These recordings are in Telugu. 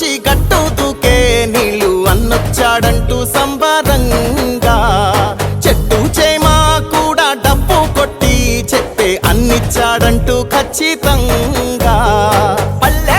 నుంచి గట్టు దూకే నీళ్ళు అన్నొచ్చాడంటూ సంబరంగా. చెట్టు చేమా కూడా డబ్బు కొట్టి చెప్పే అన్నిచ్చాడంటూ ఖచ్చితంగా. పల్లె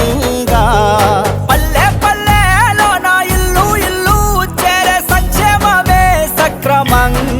ఖచ్చితంగా పల్లె పల్లెలో నా ఇల్లు ఇల్లు చేరే సంక్షేమమే సక్రమంగా.